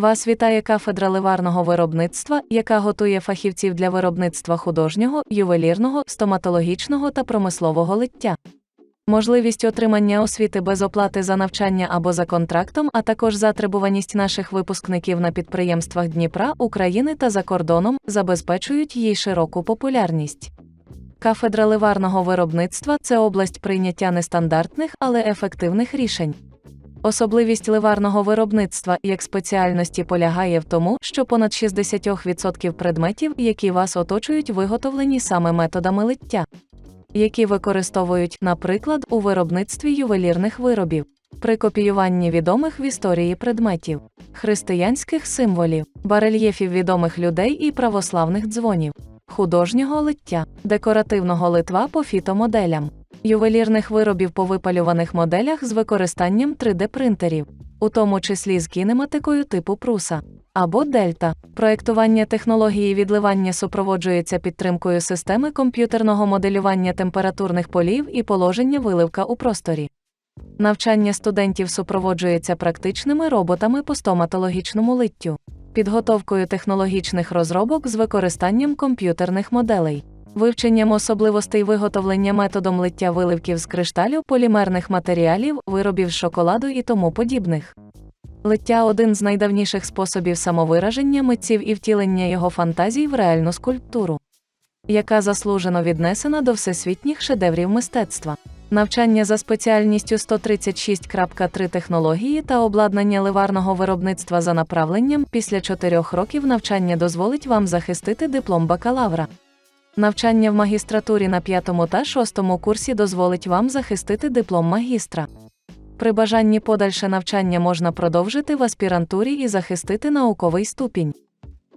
Вас вітає кафедра ливарного виробництва, яка готує фахівців для виробництва художнього, ювелірного, стоматологічного та промислового лиття. Можливість отримання освіти без оплати за навчання або за контрактом, а також затребуваність наших випускників на підприємствах Дніпра, України та за кордоном забезпечують їй широку популярність. Кафедра ливарного виробництва це область прийняття нестандартних, але ефективних рішень. Особливість ливарного виробництва як спеціальності полягає в тому, що понад 60% предметів, які вас оточують, виготовлені саме методами лиття, які використовують, наприклад, у виробництві ювелірних виробів, при копіюванні відомих в історії предметів, християнських символів, барельєфів відомих людей і православних дзвонів, художнього лиття, декоративного литва по фітомоделям ювелірних виробів по випалюваних моделях з використанням 3D-принтерів, у тому числі з кінематикою типу пруса або дельта. Проектування технології відливання супроводжується підтримкою системи комп'ютерного моделювання температурних полів і положення виливка у просторі. Навчання студентів супроводжується практичними роботами по стоматологічному литтю, підготовкою технологічних розробок з використанням комп'ютерних моделей вивченням особливостей виготовлення методом лиття виливків з кришталю, полімерних матеріалів, виробів з шоколаду і тому подібних. Лиття один з найдавніших способів самовираження митців і втілення його фантазій в реальну скульптуру, яка заслужено віднесена до всесвітніх шедеврів мистецтва. Навчання за спеціальністю 136.3 технології та обладнання ливарного виробництва за направленням після 4 років навчання дозволить вам захистити диплом бакалавра. Навчання в магістратурі на п'ятому та шостому курсі дозволить вам захистити диплом магістра. При бажанні подальше навчання можна продовжити в аспірантурі і захистити науковий ступінь.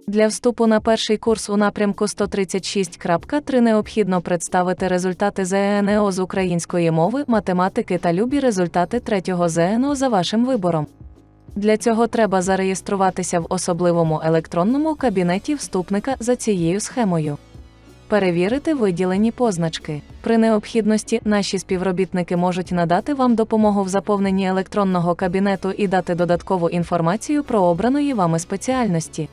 Для вступу на перший курс у напрямку 136.3 необхідно представити результати ЗНО з української мови, математики та любі результати третього ЗНО за вашим вибором. Для цього треба зареєструватися в особливому електронному кабінеті вступника за цією схемою перевірити виділені позначки. При необхідності наші співробітники можуть надати вам допомогу в заповненні електронного кабінету і дати додаткову інформацію про обраної вами спеціальності.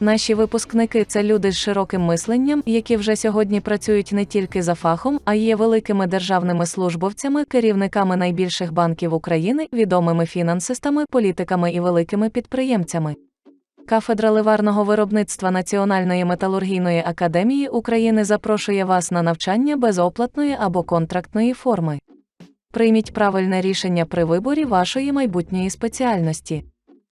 Наші випускники це люди з широким мисленням, які вже сьогодні працюють не тільки за фахом, а й є великими державними службовцями, керівниками найбільших банків України, відомими фінансистами, політиками і великими підприємцями. Кафедра ливарного виробництва Національної металургійної академії України запрошує вас на навчання безоплатної або контрактної форми. Прийміть правильне рішення при виборі вашої майбутньої спеціальності.